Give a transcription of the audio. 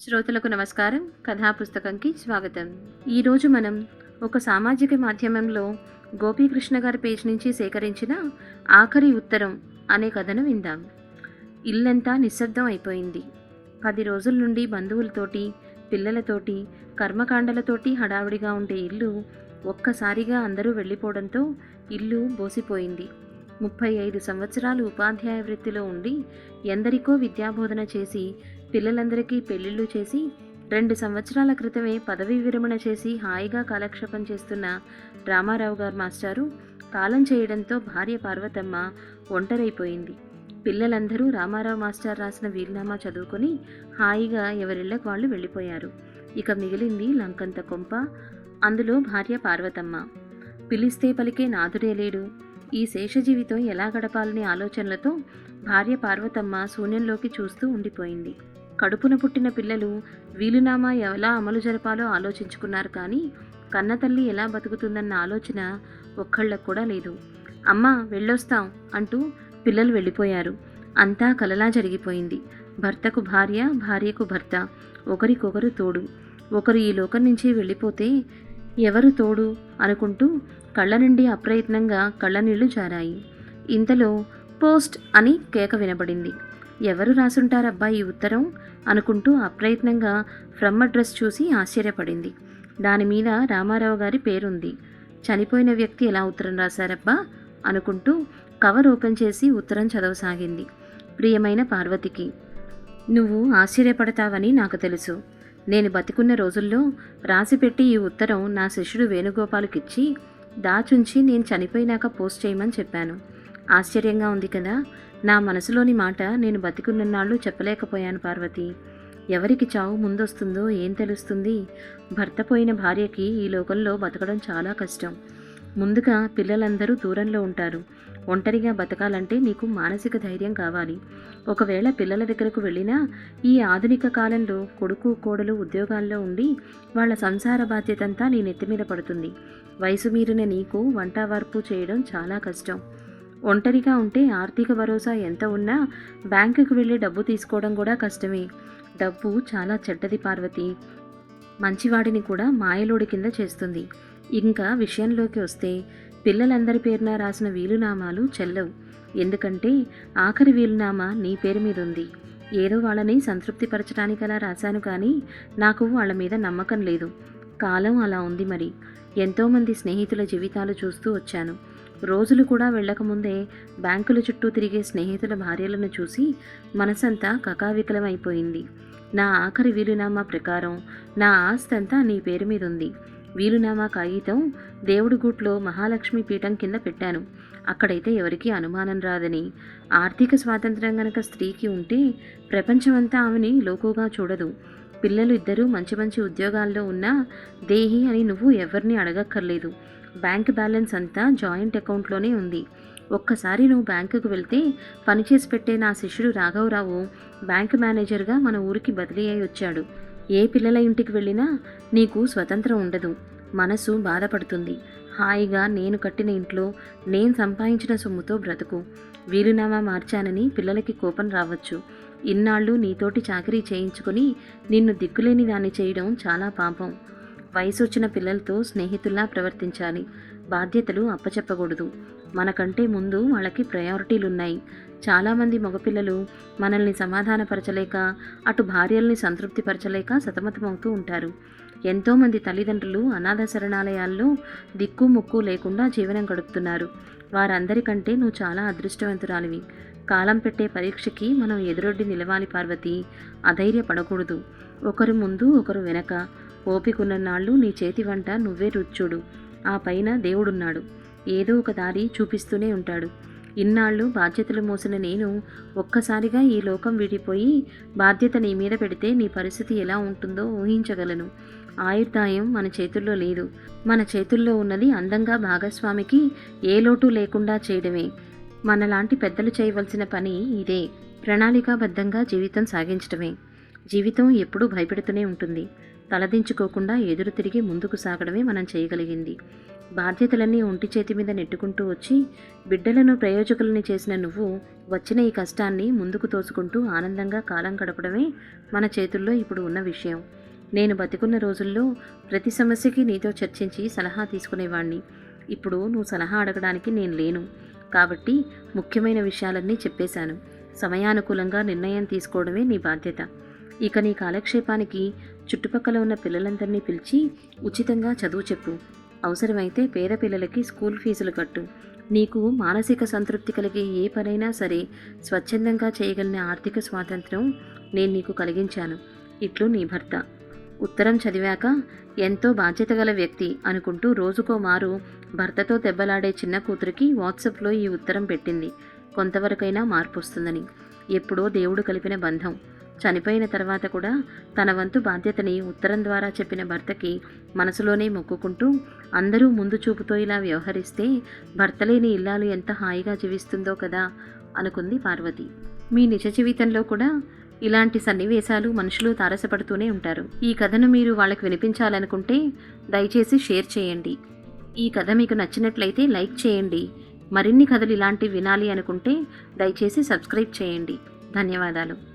శ్రోతలకు నమస్కారం. కథా పుస్తకంకి స్వాగతం ఈరోజు మనం ఒక సామాజిక మాధ్యమంలో గోపీకృష్ణ గారి పేజ్ నుంచి సేకరించిన ఆఖరి ఉత్తరం అనే కథను విందాం. ఇల్లంతా నిశ్శబ్దం అయిపోయింది. పది రోజుల నుండి బంధువులతోటి పిల్లలతోటి కర్మకాండలతోటి హడావిడిగా ఉండే ఇల్లు ఒక్కసారిగా అందరూ వెళ్ళిపోవడంతో ఇల్లు బోసిపోయింది. ముప్పై ఐదు సంవత్సరాలు ఉపాధ్యాయ వృత్తిలో ఉండి ఎందరికో విద్యాబోధన చేసి పిల్లలందరికీ పెళ్ళిళ్ళు చేసి రెండు సంవత్సరాల క్రితమే పదవీ విరమణ చేసి హాయిగా కాలక్షేపం చేస్తున్న రామారావు గారు మాస్టారు కాలం చేయడంతో భార్య పార్వతమ్మ ఒంటరైపోయింది. పిల్లలందరూ రామారావు మాస్టర్ రాసిన వీలునామా చదువుకొని హాయిగా ఎవరిళ్ళకు వాళ్ళు వెళ్ళిపోయారు. ఇక మిగిలింది లంకంత కొంప అందులో భార్య పార్వతమ్మ. పిలిస్తే పలికే నాదుడే లేడు. ఈ శేష జీవితం ఎలా గడపాలనే ఆలోచనలతో భార్య పార్వతమ్మ శూన్యంలోకి చూస్తూ ఉండిపోయింది. కడుపున పుట్టిన పిల్లలు వీలునామా ఎలా అమలు జరపాలో ఆలోచించుకున్నారు కానీ కన్నతల్లి ఎలా బతుకుతుందన్న ఆలోచన ఒక్కళ్ళకు కూడా లేదు. అమ్మ వెళ్ళొస్తాం అంటూ పిల్లలు వెళ్ళిపోయారు. అంతా కలలా జరిగిపోయింది. భర్తకు భార్య భార్యకు భర్త ఒకరికొకరు తోడు. ఒకరు ఈ లోకం నుంచి వెళ్ళిపోతే ఎవరు తోడు అనుకుంటూ కళ్ళ నుండి అప్రయత్నంగా కళ్ళనీళ్ళు జారాయి. ఇంతలో పోస్ట్ అని కేక వినబడింది. ఎవరు రాసుంటారబ్బా ఈ ఉత్తరం అనుకుంటూ అప్రయత్నంగా ఫ్రమ్ అడ్రస్ చూసి ఆశ్చర్యపడింది. దాని మీద రామారావు గారి పేరుంది. చనిపోయిన వ్యక్తి ఎలా ఉత్తరం రాశారబ్బా? అనుకుంటూ కవర్ ఓపెన్ చేసి ఉత్తరం చదవసాగింది. ప్రియమైన పార్వతికి నువ్వు ఆశ్చర్యపడతావని నాకు తెలుసు. నేను బతికున్న రోజుల్లో రాసిపెట్టి ఈ ఉత్తరం నా శిష్యుడు వేణుగోపాల్కిచ్చి దాచుంచి నేను చనిపోయినాక పోస్ట్ చేయమని చెప్పాను. ఆశ్చర్యంగా ఉంది కదా నా మనసులోని మాట నేను బతికున్నన్నాళ్ళు చెప్పలేకపోయాను పార్వతి. ఎవరికి చావు ముందొస్తుందో ఏం తెలుస్తుంది? భర్త పోయిన భార్యకి ఈ లోకంలో బతకడం చాలా కష్టం. ముందుగా పిల్లలందరూ దూరంలో ఉంటారు. ఒంటరిగా బతకాలంటే నీకు మానసిక ధైర్యం కావాలి. ఒకవేళ పిల్లల దగ్గరకు వెళ్ళినా ఈ ఆధునిక కాలంలో కొడుకు కోడలు ఉద్యోగాల్లో ఉండి వాళ్ళ సంసార బాధ్యతంతా నీ నెత్తి మీద పడుతుంది. వయసు మీరిన నీకు వంట చేయడం చాలా కష్టం. ఒంటరిగా ఉంటే ఆర్థిక భరోసా ఎంత ఉన్నా బ్యాంకుకు వెళ్ళి డబ్బు తీసుకోవడం కూడా కష్టమే. డబ్బు చాలా చెడ్డది పార్వతి. మంచివాడిని కూడా మాయలోడి కింద చేస్తుంది. ఇంకా విషయంలోకి వస్తే పిల్లలందరి పేరున రాసిన వీలునామాలు చెల్లవు. ఎందుకంటే ఆఖరి వీలునామా నీ పేరు మీద ఉంది. ఏదో వాళ్ళని సంతృప్తిపరచడానికలా అలా రాశాను కానీ నాకు వాళ్ళ మీద నమ్మకం లేదు. కాలం అలా ఉంది మరి. ఎంతోమంది స్నేహితుల జీవితాలు చూస్తూ వచ్చాను. రోజులు కూడా వెళ్ళకముందే బ్యాంకుల చుట్టూ తిరిగే స్నేహితుల భార్యలను చూసి మనసంతా కకావికలమైపోయింది. నా ఆఖరి వీలునామా ప్రకారం నా ఆస్తంతా నీ పేరు మీద ఉంది వీలునామా కాగితం దేవుడిగూట్లో మహాలక్ష్మి పీఠం కింద పెట్టాను. అక్కడైతే ఎవరికీ అనుమానం రాదని. ఆర్థిక స్వాతంత్రం గనక స్త్రీకి ఉంటే ప్రపంచమంతా ఆమెని లోకుగా చూడదు. పిల్లలు ఇద్దరూ మంచి మంచి ఉద్యోగాల్లో ఉన్నా దేహి అని నువ్వు ఎవరిని అడగక్కర్లేదు. బ్యాంక్ బ్యాలెన్స్ అంతా జాయింట్ అకౌంట్లోనే ఉంది. ఒక్కసారి నువ్వు బ్యాంకుకు వెళ్తే పనిచేసి పెట్టే నా శిష్యుడు రాఘవరావు బ్యాంక్ మేనేజర్గా మన ఊరికి బదిలీ అయి వచ్చాడు. ఏ పిల్లల ఇంటికి వెళ్ళినా నీకు స్వతంత్రం ఉండదు. మనసు బాధపడుతుంది. హాయిగా నేను కట్టిన ఇంట్లో నేను సంపాదించిన సొమ్ముతో బ్రతుకు. వీలునామా మార్చానని పిల్లలకి కోపం రావచ్చు. ఇన్నాళ్ళు నీతోటి చాకరీ చేయించుకుని నిన్ను దిక్కులేని దాన్ని చేయడం చాలా పాపం. వయసు వచ్చిన పిల్లలతో స్నేహితుల్లా ప్రవర్తించాలి. బాధ్యతలు అప్పచెప్పకూడదు. మనకంటే ముందు వాళ్ళకి ప్రయారిటీలున్నాయి. చాలామంది మగపిల్లలు మనల్ని సమాధానపరచలేక అటు భార్యల్ని సంతృప్తిపరచలేక సతమతమవుతూ ఉంటారు. ఎంతోమంది తల్లిదండ్రులు అనాథ శరణాలయాల్లో దిక్కు ముక్కు లేకుండా జీవనం గడుపుతున్నారు. వారందరికంటే నువ్వు చాలా అదృష్టవంతురాలివి. కాలం పెట్టే పరీక్షకి మనం ఎదురొడ్డి నిలవాలి పార్వతి. అధైర్యపడకూడదు. ఒకరు ముందు ఒకరు వెనక. ఓపికన్న నాళ్ళు నీ చేతి వంట నువ్వే రుచుడు ఆ పైన దేవుడున్నాడు. ఏదో ఒక దారి చూపిస్తూనే ఉంటాడు. ఇన్నాళ్ళు బాధ్యతలు మోసిన నేను ఒక్కసారిగా ఈ లోకం విడిపోయి బాధ్యత నీ మీద పెడితే నీ పరిస్థితి ఎలా ఉంటుందో ఊహించగలను. ఆయుర్దాయం మన చేతుల్లో లేదు. మన చేతుల్లో ఉన్నది అందంగా భాగస్వామికి ఏ లోటు లేకుండా చేయడమే. మనలాంటి పెద్దలు చేయవలసిన పని ఇదే. ప్రణాళికాబద్ధంగా జీవితం సాగించడమే. జీవితం ఎప్పుడూ భయపెడుతూనే ఉంటుంది. తలదించుకోకుండా ఎదురు తిరిగి ముందుకు సాగడమే మనం చేయగలిగింది. బాధ్యతలన్నీ ఒంటి చేతి మీద నెట్టుకుంటూ వచ్చి బిడ్డలను ప్రయోజకులని చేసిన నువ్వు వచ్చిన ఈ కష్టాన్ని ముందుకు తోసుకుంటూ ఆనందంగా కాలం గడపడమే మన చేతుల్లో ఇప్పుడు ఉన్న విషయం. నేను బతికున్న రోజుల్లో ప్రతి సమస్యకి నీతో చర్చించి సలహా తీసుకునేవాణ్ణి. ఇప్పుడు నువ్వు సలహా అడగడానికి నేను లేను. కాబట్టి ముఖ్యమైన విషయాలన్నీ చెప్పేశాను. సమయానుకూలంగా నిర్ణయం తీసుకోవడమే నీ బాధ్యత. ఇక నీ కాలక్షేపానికి చుట్టుపక్కల ఉన్న పిల్లలందరినీ పిలిచి ఉచితంగా చదువు చెప్పు. అవసరమైతే పేద పిల్లలకి స్కూల్ ఫీజులు కట్టు. నీకు మానసిక సంతృప్తి కలిగే ఏ పనైనా సరే స్వచ్ఛందంగా చేయగలిగిన ఆర్థిక స్వాతంత్రం నేను నీకు కలిగించాను. ఇట్లు నీ భర్త. ఉత్తరం చదివాక ఎంతో బాధ్యత గల వ్యక్తి అనుకుంటూ రోజుకో మారు భర్తతో దెబ్బలాడే చిన్న కూతురికి వాట్సాప్లో ఈ ఉత్తరం పెట్టింది. కొంతవరకైనా మార్పు వస్తుందని ఎప్పుడో దేవుడు కలిపిన బంధం. చనిపోయిన తర్వాత కూడా తన వంతు బాధ్యతని ఉత్తరం ద్వారా చెప్పిన భర్తకి మనసులోనే మొక్కుకుంటూ అందరూ ముందు చూపుతో ఇలా వ్యవహరిస్తే భర్తలేని ఇల్లాలు ఎంత హాయిగా జీవిస్తుందో కదా అనుకుంది పార్వతి. మీ నిజ జీవితంలో కూడా ఇలాంటి సన్నివేశాలు మనుషులు తారసపడుతూనే ఉంటారు. ఈ కథను మీరు వాళ్ళకి వినిపించాలనుకుంటే దయచేసి షేర్ చేయండి. ఈ కథ మీకు నచ్చినట్లయితే లైక్ చేయండి. మరిన్ని కథలు ఇలాంటివి వినాలి అనుకుంటే దయచేసి సబ్స్క్రైబ్ చేయండి. ధన్యవాదాలు.